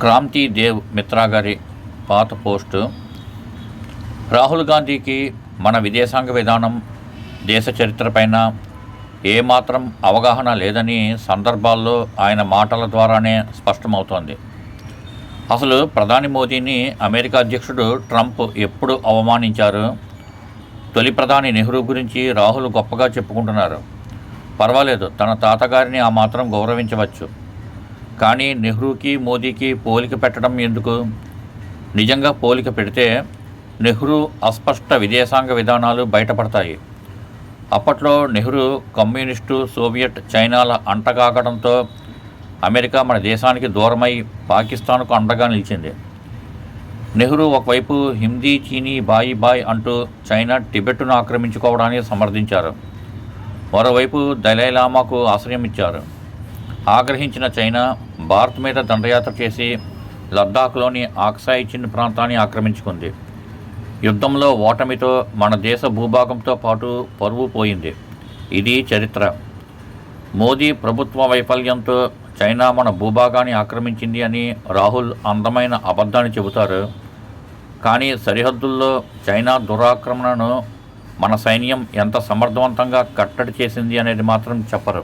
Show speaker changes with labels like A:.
A: క్రాంతి దేవ్ మిత్రా గారి పాత పోస్టు. రాహుల్ గాంధీకి మన విదేశాంగ విధానం దేశ చరిత్రపైన ఏమాత్రం అవగాహన లేదని సందర్భాల్లో ఆయన మాటల ద్వారానే స్పష్టమవుతోంది. అసలు ప్రధాని మోదీని అమెరికా అధ్యక్షుడు ట్రంప్ ఎప్పుడు అవమానించారు? తొలి ప్రధాని నెహ్రూ గురించి రాహుల్ గొప్పగా చెప్పుకుంటున్నారు. పర్వాలేదు తన తాతగారిని ఆ మాత్రం గౌరవించవచ్చు. కానీ నెహ్రూకి మోదీకి పోలిక పెట్టడం ఎందుకు? నిజంగా పోలిక పెడితే నెహ్రూ అస్పష్ట విదేశాంగ విధానాలు బయటపడతాయి. అప్పట్లో నెహ్రూ కమ్యూనిస్టు సోవియట్ చైనాల అంటకాగడంతో అమెరికా మన దేశానికి దూరమై పాకిస్తాన్కు అండగా నిలిచింది. నెహ్రూ ఒకవైపు హిందీ చీనీ బాయి బాయ్ అంటూ చైనా టిబెట్ను ఆక్రమించుకోవడానికి సమర్థించారు. మరోవైపు దలైలామాకు ఆశ్రయం ఇచ్చారు ఆగ్రహించిన చైనా భారత్ మీద దండయాత్ర చేసి లద్దాఖ్లోని ఆక్సాయి చిన్ ప్రాంతాన్ని ఆక్రమించుకుంది. యుద్ధంలో ఓటమితో మన దేశ భూభాగంతో పాటు పరువు పోయింది. ఇది చరిత్ర. మోదీ ప్రభుత్వ వైఫల్యంతో చైనా మన భూభాగాన్ని ఆక్రమించింది అని రాహుల్ అందమైన అబద్ధాన్ని చెబుతారు. కానీ సరిహద్దుల్లో చైనా దురాక్రమణను మన సైన్యం ఎంత సమర్థవంతంగా కట్టడి చేసింది అనేది మాత్రం చెప్పరు.